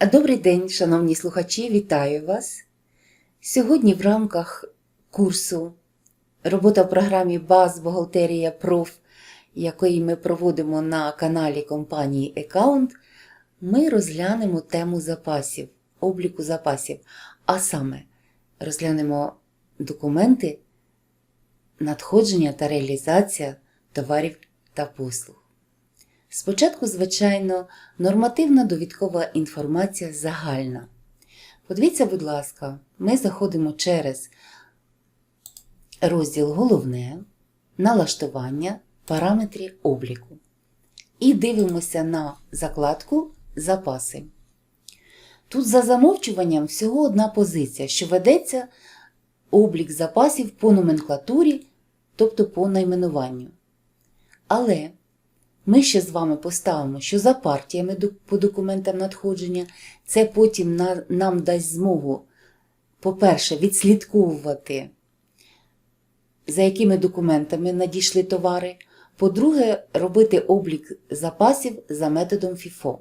Добрий день, шановні слухачі, вітаю вас. Сьогодні в рамках курсу робота в програмі Баз Бухгалтерія Проф, який ми проводимо на каналі компанії Account, ми розглянемо тему запасів, обліку запасів, а саме розглянемо документи, надходження та реалізація товарів та послуг. Спочатку, звичайно, нормативна довідкова інформація загальна. Подивіться, будь ласка, ми заходимо через розділ Головне, налаштування, параметри обліку. І дивимося на закладку Запаси. Тут за замовчуванням всього одна позиція, що ведеться облік запасів по номенклатурі, тобто по найменуванню. Але ми ще з вами поставимо, що за партіями по документам надходження це потім на- нам дасть змогу, по-перше, відслідковувати, за якими документами надійшли товари. По-друге, робити облік запасів за методом FIFO.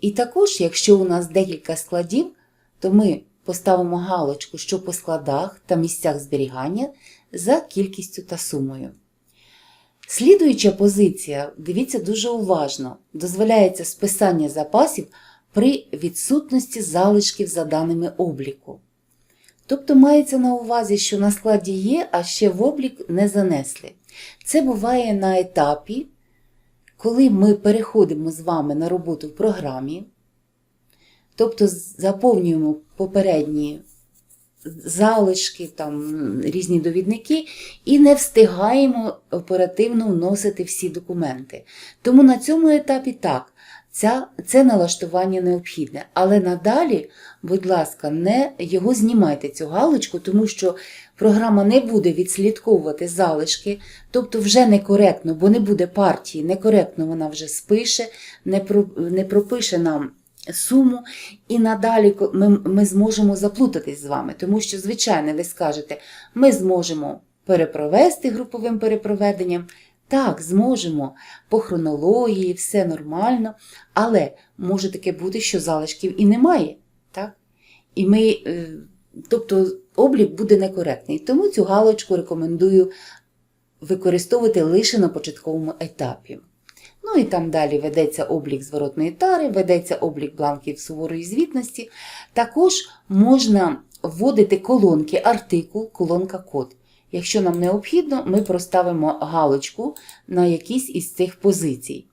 І також, якщо у нас декілька складів, то ми поставимо галочку, що по складах та місцях зберігання за кількістю та сумою. Слідуюча позиція, дивіться дуже уважно, дозволяється списання запасів при відсутності залишків за даними обліку. Тобто мається на увазі, що на складі є, а ще в облік не занесли. Це буває на етапі, коли ми переходимо з вами на роботу в програмі, тобто заповнюємо попередні залишки, там, різні довідники, і не встигаємо оперативно вносити всі документи. Тому на цьому етапі так, ця, це налаштування необхідне. Але надалі, будь ласка, не його знімайте цю галочку, тому що програма не буде відслідковувати залишки, тобто вже некоректно, бо не буде партії, некоректно вона вже спише, не, про, не пропише нам суму, і надалі ми, ми зможемо заплутатись з вами, тому що, звичайно, ви скажете, ми зможемо перепровести груповим перепроведенням. Так, зможемо по хронології, все нормально, але може таке бути, що залишків і немає. Так? І ми, е, тобто облік буде некоректний. Тому цю галочку рекомендую використовувати лише на початковому етапі. Ну і там далі ведеться облік зворотної тари, ведеться облік бланків суворої звітності. Також можна вводити колонки артикул, колонка код. Якщо нам необхідно, ми проставимо галочку на якійсь із цих позицій.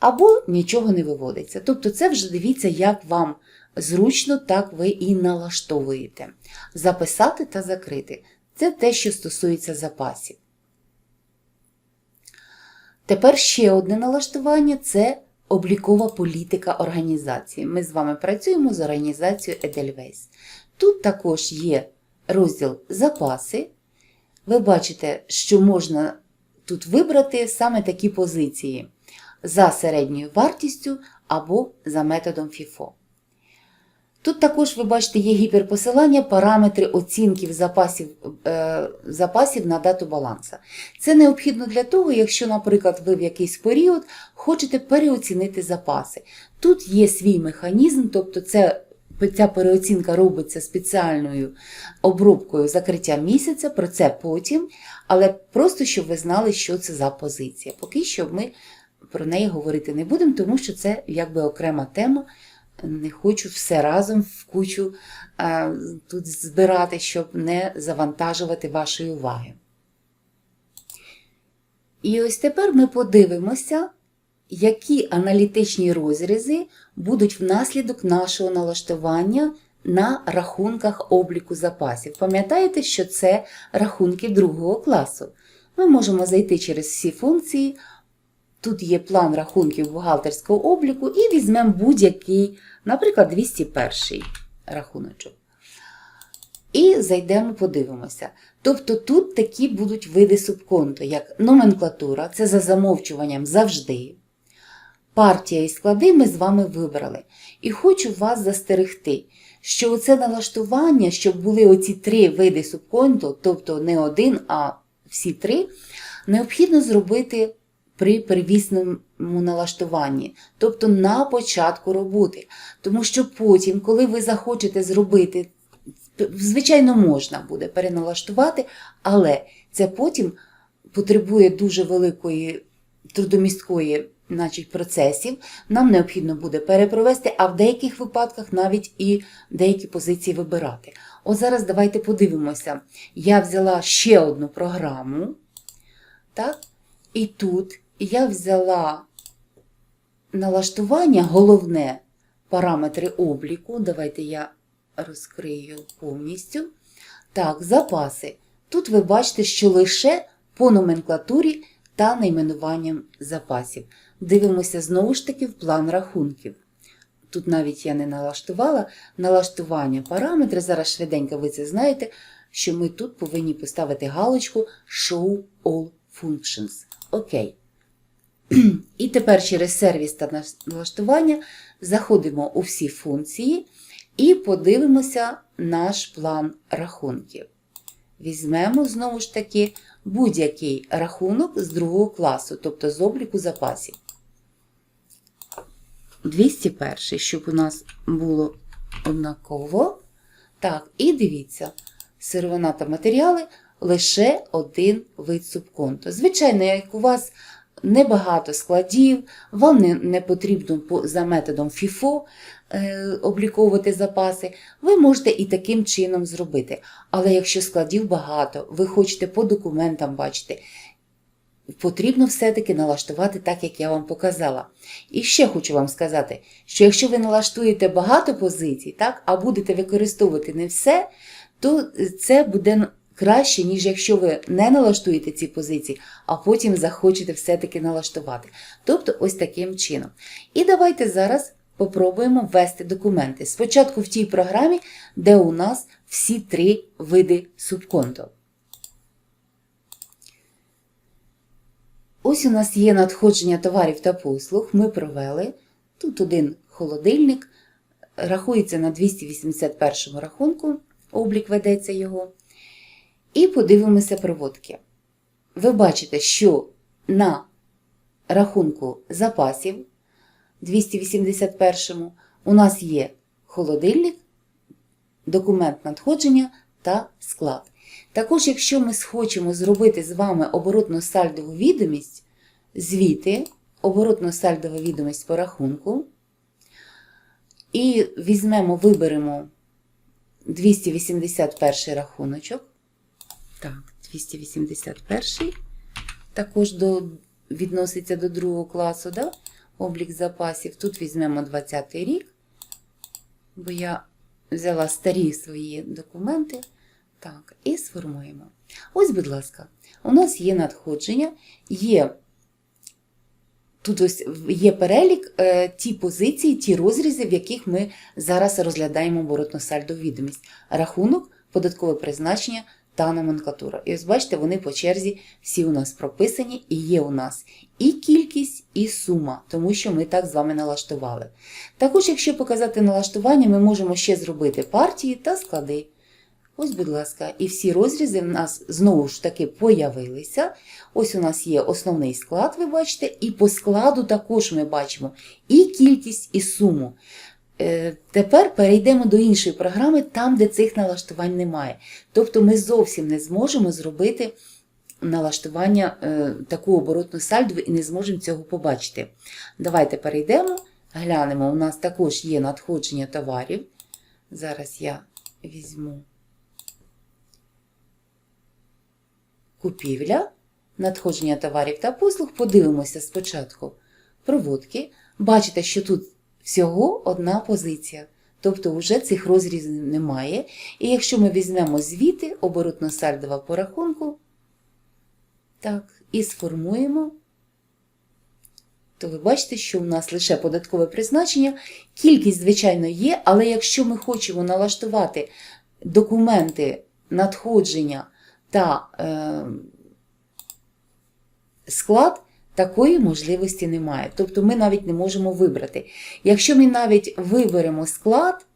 Або нічого не виводиться. Тобто це вже дивіться, як вам зручно, так ви і налаштовуєте. Записати та закрити. Це те, що стосується запасів. Тепер ще одне налаштування це облікова політика організації. Ми з вами працюємо з організацією Edelweiss. Тут також є розділ Запаси. Ви бачите, що можна тут вибрати саме такі позиції за середньою вартістю або за методом FIFO. Тут також ви бачите є гіперпосилання, параметри оцінків запасів, е, запасів на дату баланса. Це необхідно для того, якщо, наприклад, ви в якийсь період хочете переоцінити запаси. Тут є свій механізм, тобто це, ця переоцінка робиться спеціальною обробкою закриття місяця, про це потім, але просто щоб ви знали, що це за позиція. Поки що ми про неї говорити не будемо, тому що це якби окрема тема. Не хочу все разом в кучу а, тут збирати, щоб не завантажувати вашої уваги. І ось тепер ми подивимося, які аналітичні розрізи будуть внаслідок нашого налаштування на рахунках обліку запасів. Пам'ятаєте, що це рахунки другого класу. Ми можемо зайти через всі функції. Тут є план рахунків бухгалтерського обліку і візьмемо будь-який, наприклад, 201 рахуночок. І зайдемо, подивимося. Тобто тут такі будуть види субконту, як номенклатура, це за замовчуванням завжди. Партія і склади ми з вами вибрали. І хочу вас застерегти, що оце налаштування, щоб були оці три види субконту, тобто не один, а всі три, необхідно зробити при первісному налаштуванні, тобто на початку роботи. Тому що потім, коли ви захочете зробити, звичайно, можна буде переналаштувати, але це потім потребує дуже великої трудомісткої значить, процесів. Нам необхідно буде перепровести, а в деяких випадках навіть і деякі позиції вибирати. От зараз давайте подивимося. Я взяла ще одну програму. Так? І тут я взяла налаштування, головне параметри обліку. Давайте я розкрию повністю. Так, запаси. Тут ви бачите, що лише по номенклатурі та найменуванням запасів. Дивимося знову ж таки в план рахунків. Тут навіть я не налаштувала налаштування параметри. Зараз швиденько ви це знаєте, що ми тут повинні поставити галочку Show All Functions. Окей. І тепер через сервіс та налаштування заходимо у всі функції і подивимося наш план рахунків. Візьмемо знову ж таки будь-який рахунок з другого класу, тобто з обліку запасів. 201, щоб у нас було однаково. Так, і дивіться, сировина та матеріали лише один вид субконту. Звичайно, як у вас небагато складів, вам не, не потрібно по, за методом FIFO е, обліковувати запаси, ви можете і таким чином зробити. Але якщо складів багато, ви хочете по документам бачити, потрібно все-таки налаштувати так, як я вам показала. І ще хочу вам сказати, що якщо ви налаштуєте багато позицій, так, а будете використовувати не все, то це буде краще, ніж якщо ви не налаштуєте ці позиції, а потім захочете все-таки налаштувати. Тобто, ось таким чином. І давайте зараз попробуємо ввести документи. Спочатку в тій програмі, де у нас всі три види субконту. Ось у нас є надходження товарів та послуг. Ми провели. Тут один холодильник, рахується на 281 рахунку, облік ведеться його. І подивимося проводки. Ви бачите, що на рахунку запасів 281 у нас є холодильник, документ надходження та склад. Також, якщо ми схочемо зробити з вами оборотну сальдову відомість, звіти, оборотну сальдову відомість по рахунку, і візьмемо, виберемо 281 рахуночок. Так, 281 також до, відноситься до другого класу, да? облік запасів. Тут візьмемо 20 рік, бо я взяла старі свої документи. Так, і сформуємо. Ось, будь ласка, у нас є надходження, є. Тут ось є перелік е, ті позиції, ті розрізи, в яких ми зараз розглядаємо оборотну сальдову відомість. Рахунок, податкове призначення та номенклатура. І ось бачите, вони по черзі всі у нас прописані, і є у нас і кількість, і сума, тому що ми так з вами налаштували. Також, якщо показати налаштування, ми можемо ще зробити партії та склади. Ось, будь ласка, і всі розрізи в нас знову ж таки появилися. Ось у нас є основний склад, ви бачите, і по складу також ми бачимо і кількість, і суму. Е, тепер перейдемо до іншої програми, там, де цих налаштувань немає. Тобто ми зовсім не зможемо зробити налаштування е, таку оборотну сальдову і не зможемо цього побачити. Давайте перейдемо, глянемо, у нас також є надходження товарів. Зараз я візьму купівля, надходження товарів та послуг. Подивимося спочатку проводки. Бачите, що тут всього одна позиція. Тобто вже цих розрізів немає. І якщо ми візьмемо звіти, оборотно сальдова по рахунку, так, і сформуємо, то ви бачите, що у нас лише податкове призначення. Кількість, звичайно, є, але якщо ми хочемо налаштувати документи надходження та е, склад, такої можливості немає. Тобто ми навіть не можемо вибрати. Якщо ми навіть виберемо склад,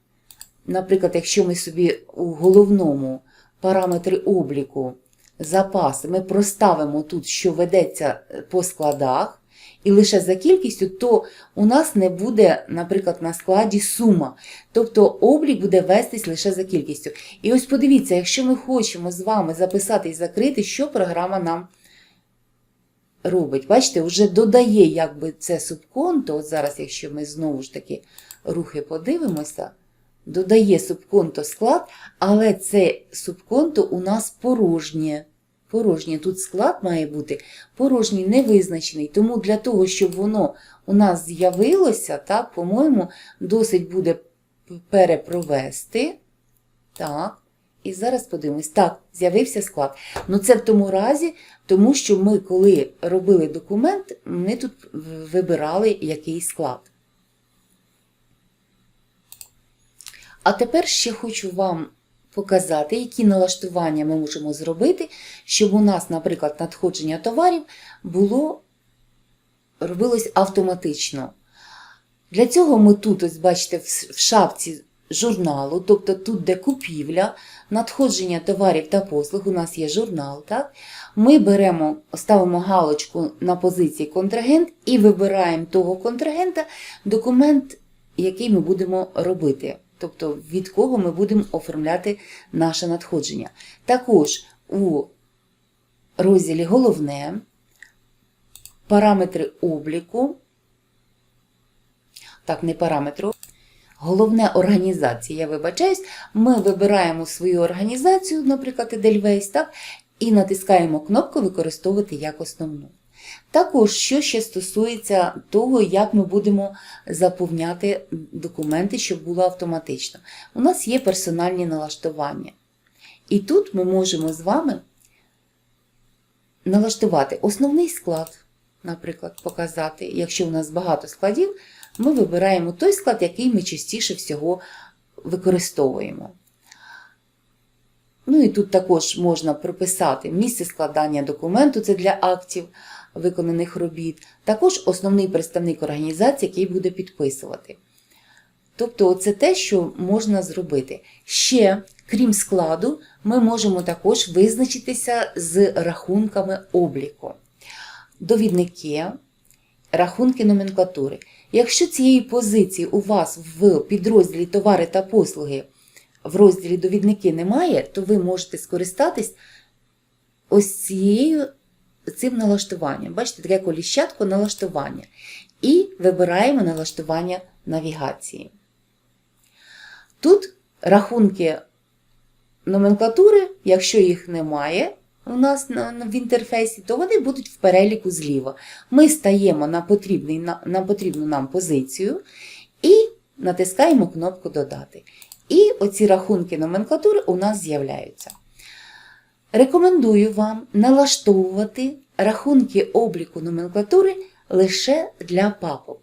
наприклад, якщо ми собі у головному параметрі обліку запаси, ми проставимо тут, що ведеться по складах, і лише за кількістю, то у нас не буде, наприклад, на складі сума. Тобто облік буде вестись лише за кількістю. І ось подивіться, якщо ми хочемо з вами записати і закрити, що програма нам робить. Бачите, вже додає якби це субконто. От зараз, якщо ми знову ж таки рухи подивимося, додає субконто склад, але це субконто у нас порожнє. Порожнє. Тут склад має бути порожній, невизначений. Тому для того, щоб воно у нас з'явилося, так, по-моєму, досить буде перепровести. Так. І зараз подивимось. Так, з'явився склад. Ну це в тому разі, тому що ми, коли робили документ, ми тут вибирали який склад. А тепер ще хочу вам показати, які налаштування ми можемо зробити, щоб у нас, наприклад, надходження товарів було робилось автоматично. Для цього ми тут, ось бачите, в шапці журналу, тобто тут, де купівля, надходження товарів та послуг, у нас є журнал. так? Ми беремо, ставимо галочку на позиції контрагент і вибираємо того контрагента документ, який ми будемо робити. Тобто від кого ми будемо оформляти наше надходження. Також у розділі головне параметри обліку, так, не параметри, головне організація, я вибачаюсь, ми вибираємо свою організацію, наприклад, Edelweiss, так, і натискаємо кнопку Використовувати як основну. Також, що ще стосується того, як ми будемо заповняти документи, щоб було автоматично. У нас є персональні налаштування. І тут ми можемо з вами налаштувати основний склад, наприклад, показати. Якщо у нас багато складів, ми вибираємо той склад, який ми частіше всього використовуємо. Ну і тут також можна прописати місце складання документу, це для актів виконаних робіт, також основний представник організації, який буде підписувати. Тобто, це те, що можна зробити. Ще, крім складу, ми можемо також визначитися з рахунками обліку. Довідники, рахунки номенклатури. Якщо цієї позиції у вас в підрозділі товари та послуги в розділі довідники немає, то ви можете скористатись ось цією цим налаштуванням. Бачите, таке коліщатко налаштування. І вибираємо налаштування навігації. Тут рахунки номенклатури, якщо їх немає у нас в інтерфейсі, то вони будуть в переліку зліва. Ми стаємо на, потрібний, на потрібну нам позицію і натискаємо кнопку Додати. І оці рахунки номенклатури у нас з'являються. Рекомендую вам налаштовувати рахунки обліку номенклатури лише для папок.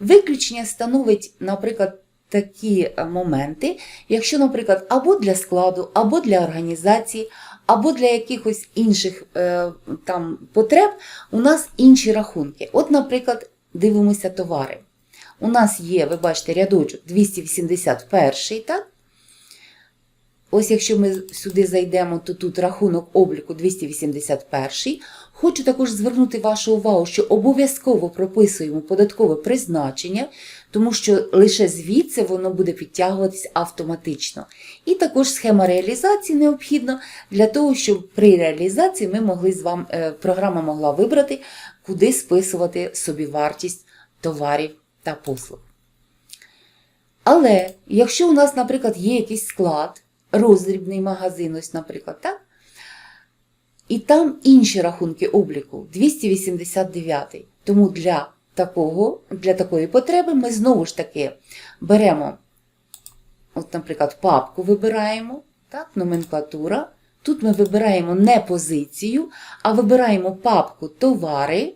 Виключення становить, наприклад, такі моменти, якщо, наприклад, або для складу, або для організації, або для якихось інших е, там потреб у нас інші рахунки. От, наприклад, дивимося товари. У нас є, ви бачите, рядочок 281, так? Ось якщо ми сюди зайдемо, то тут рахунок обліку 281. Хочу також звернути вашу увагу, що обов'язково прописуємо податкове призначення, тому що лише звідси воно буде підтягуватись автоматично. І також схема реалізації необхідна для того, щоб при реалізації ми могли з вами, е, програма могла вибрати, куди списувати собівартість товарів та послуг. Але якщо у нас, наприклад, є якийсь склад, роздрібний магазин, ось, наприклад, так? І там інші рахунки обліку 289. Тому для такого, для такої потреби ми знову ж таки беремо, от, наприклад, папку вибираємо, так, номенклатура. Тут ми вибираємо не позицію, а вибираємо папку товари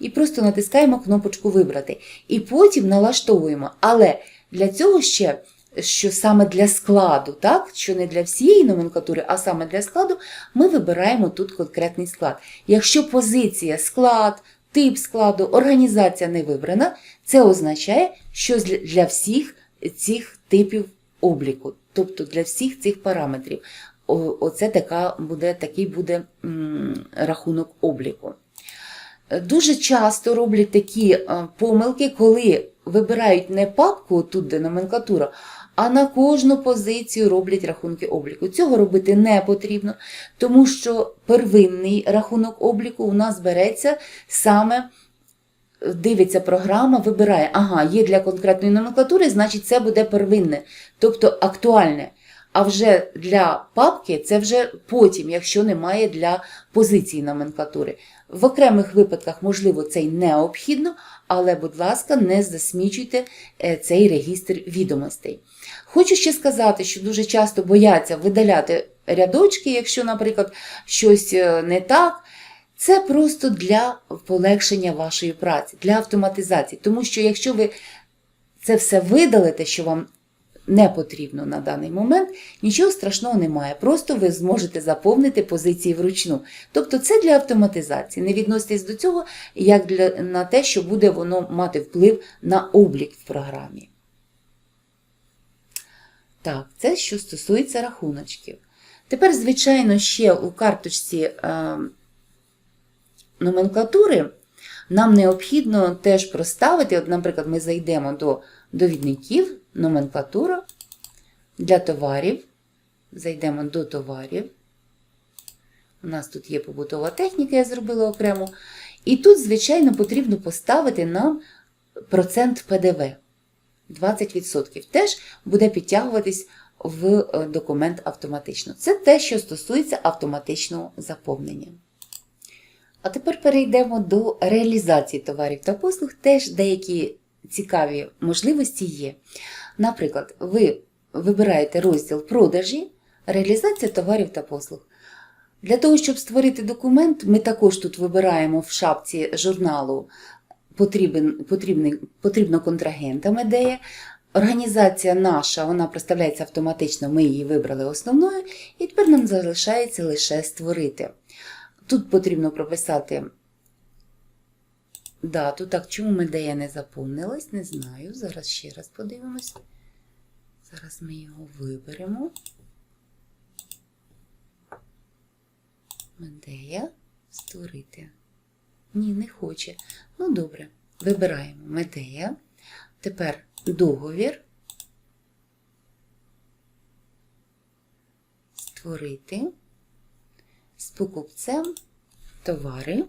і просто натискаємо кнопочку Вибрати. І потім налаштовуємо. Але для цього ще що саме для складу, так? що не для всієї номенклатури, а саме для складу, ми вибираємо тут конкретний склад. Якщо позиція, склад, тип складу, організація не вибрана, це означає, що для всіх цих типів обліку, тобто для всіх цих параметрів. Оце така буде, такий буде рахунок обліку. Е, Дуже часто роблять такі е, помилки, коли вибирають не папку, тут де номенклатура, а на кожну позицію роблять рахунки обліку. Цього робити не потрібно, тому що первинний рахунок обліку у нас береться саме. Дивиться програма, вибирає, ага, є для конкретної номенклатури, значить це буде первинне, тобто актуальне. А вже для папки це вже потім, якщо немає для позиції номенклатури. В окремих випадках, можливо, це й необхідно, але, будь ласка, не засмічуйте е, цей регістр відомостей. Хочу ще сказати, що дуже часто бояться видаляти рядочки, якщо, наприклад, щось е, не так. Це просто для полегшення вашої праці, для автоматизації. Тому що якщо ви це все видалите, що вам не потрібно на даний момент, нічого страшного немає. Просто ви зможете заповнити позиції вручну. Тобто це для автоматизації. Не відноситесь до цього як для, на те, що буде воно мати вплив на облік в програмі. Так, це що стосується рахуночків. Тепер, звичайно, ще у карточці е, номенклатури нам необхідно теж проставити, от, наприклад, ми зайдемо до довідників, номенклатура для товарів. Зайдемо до товарів. У нас тут є побутова техніка, я зробила окремо. І тут, звичайно, потрібно поставити нам процент ПДВ. 20% теж буде підтягуватись в е, документ автоматично. Це те, що стосується автоматичного заповнення. А тепер перейдемо до реалізації товарів та послуг. Теж деякі цікаві можливості є. Наприклад, ви вибираєте розділ продажі, реалізація товарів та послуг. Для того, щоб створити документ, ми також тут вибираємо в шапці журналу потрібен, потрібний, потрібно контрагентам ідея. Організація наша, вона представляється автоматично, ми її вибрали основною, і тепер нам залишається лише створити. Тут потрібно прописати дату. Так, чому медея не заповнилась, не знаю. Зараз ще раз подивимось. Зараз ми його виберемо. Медея створити. Ні, не хоче. Ну, добре. Вибираємо медея. Тепер договір. Створити з покупцем товари.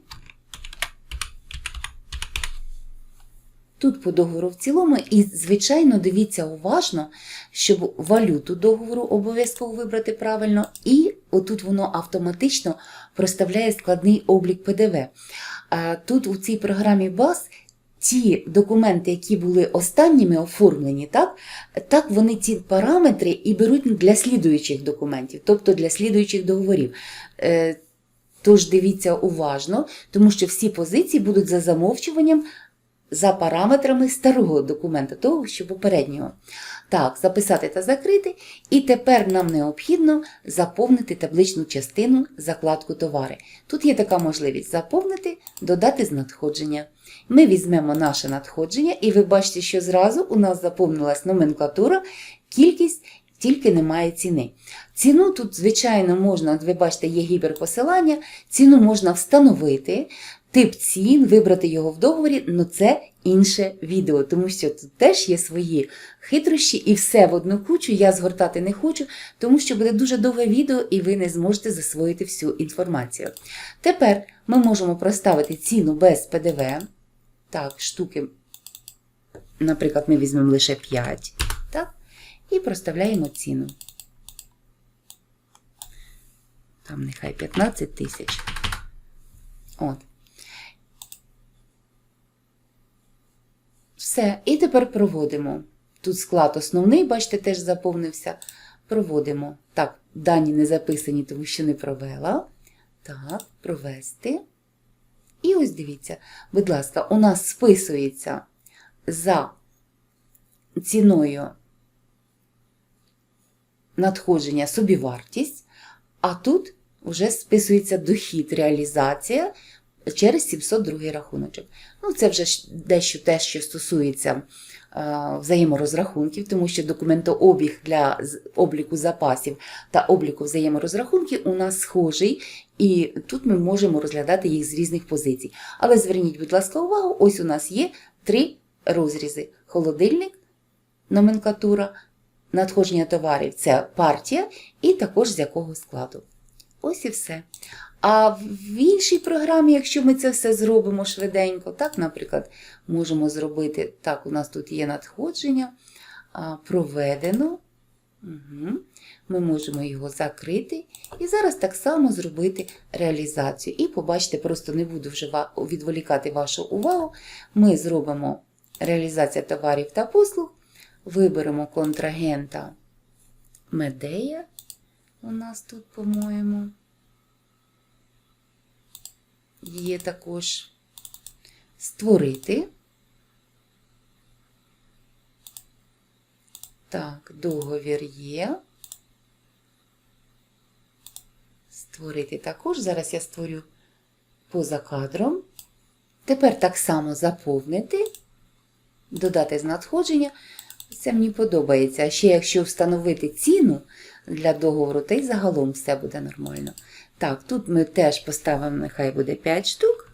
Тут по договору в цілому, і, звичайно, дивіться уважно, щоб валюту договору обов'язково вибрати правильно, і отут воно автоматично проставляє складний облік ПДВ. Тут у цій програмі BAS ті документи, які були останніми оформлені, так, так вони ці параметри і беруть для слідуючих документів, тобто для слідуючих договорів. Е, Тож дивіться уважно, тому що всі позиції будуть за замовчуванням за параметрами старого документа, того, що попереднього. Так, записати та закрити. І тепер нам необхідно заповнити табличну частину закладку товари. Тут є така можливість заповнити, додати з надходження. Ми візьмемо наше надходження, і ви бачите, що зразу у нас заповнилась номенклатура, кількість. Тільки немає ціни. Ціну тут, звичайно, можна, ви бачите, є гіперпосилання, ціну можна встановити, тип цін, вибрати його в договорі, але це інше відео, тому що тут теж є свої хитрощі і все в одну кучу я згортати не хочу, тому що буде дуже довге відео і ви не зможете засвоїти всю інформацію. Тепер ми можемо проставити ціну без ПДВ. Так, штуки, наприклад, ми візьмемо лише 5. Так? І проставляємо ціну. Там нехай 15 тисяч. От. Все. І тепер проводимо. Тут склад основний, бачите, теж заповнився. Проводимо. Так, дані не записані, тому що не провела. Так, провести. І ось дивіться, будь ласка, у нас списується за ціною надходження собівартість, а тут вже списується дохід, реалізація через 702 рахуночок. Ну, це вже дещо те, що стосується е, взаєморозрахунків, тому що документообіг для обліку запасів та обліку взаєморозрахунків у нас схожий, і тут ми можемо розглядати їх з різних позицій. Але зверніть, будь ласка, увагу, ось у нас є три розрізи: холодильник, номенклатура, надходження товарів це партія, і також з якого складу. Ось і все. А в іншій програмі, якщо ми це все зробимо швиденько, так, наприклад, можемо зробити, так, у нас тут є надходження, проведено. Угу. Ми можемо його закрити і зараз так само зробити реалізацію. І побачите, просто не буду вже відволікати вашу увагу. Ми зробимо реалізація товарів та послуг, виберемо контрагента Медея. У нас тут, по-моєму, є також створити. Так, договір є. Створити також. Зараз я створю поза кадром. Тепер так само заповнити, додати з надходження. Це мені подобається. А ще якщо встановити ціну для договору, то й загалом все буде нормально. Так, тут ми теж поставимо, нехай буде 5 штук.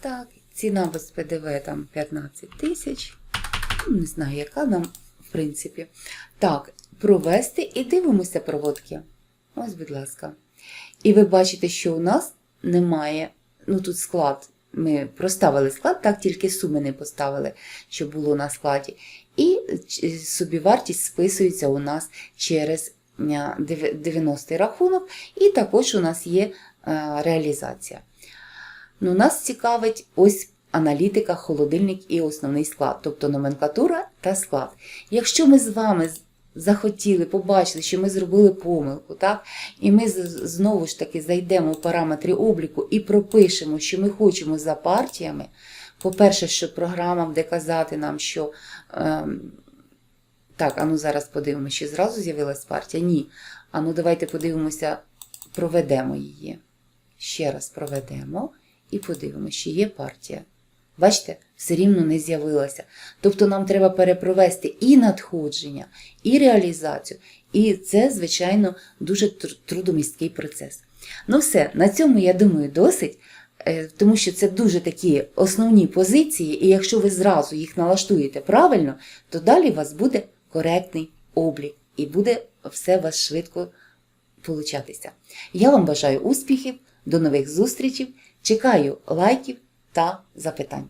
Так, ціна без ПДВ там 15 тисяч. Ну, Не знаю, яка нам, в принципі. Так, провести і дивимося проводки. Ось, будь ласка. І ви бачите, що у нас немає, ну тут склад. Ми проставили склад, так тільки суми не поставили, що було на складі. І собівартість списується у нас через 90-й рахунок, і також у нас є е, реалізація. Ну, нас цікавить ось аналітика, холодильник і основний склад, тобто номенклатура та склад. Якщо ми з вами захотіли, побачили, що ми зробили помилку, так? і ми знову ж таки зайдемо в параметри обліку і пропишемо, що ми хочемо за партіями. По-перше, що програма буде казати нам, що. Ем, так, а ну зараз подивимося, чи зразу з'явилась партія? Ні. А ну давайте подивимося, проведемо її. Ще раз проведемо і подивимося, чи є партія. Бачите, все рівно не з'явилася. Тобто нам треба перепровести і надходження, і реалізацію. І це, звичайно, дуже тр- трудомісткий процес. Ну все, на цьому, я думаю, досить, е, тому що це дуже такі основні позиції, і якщо ви зразу їх налаштуєте правильно, то далі у вас буде коректний облік і буде все у вас швидко получатися. Я вам бажаю успіхів, до нових зустрічей, чекаю лайків та запитань.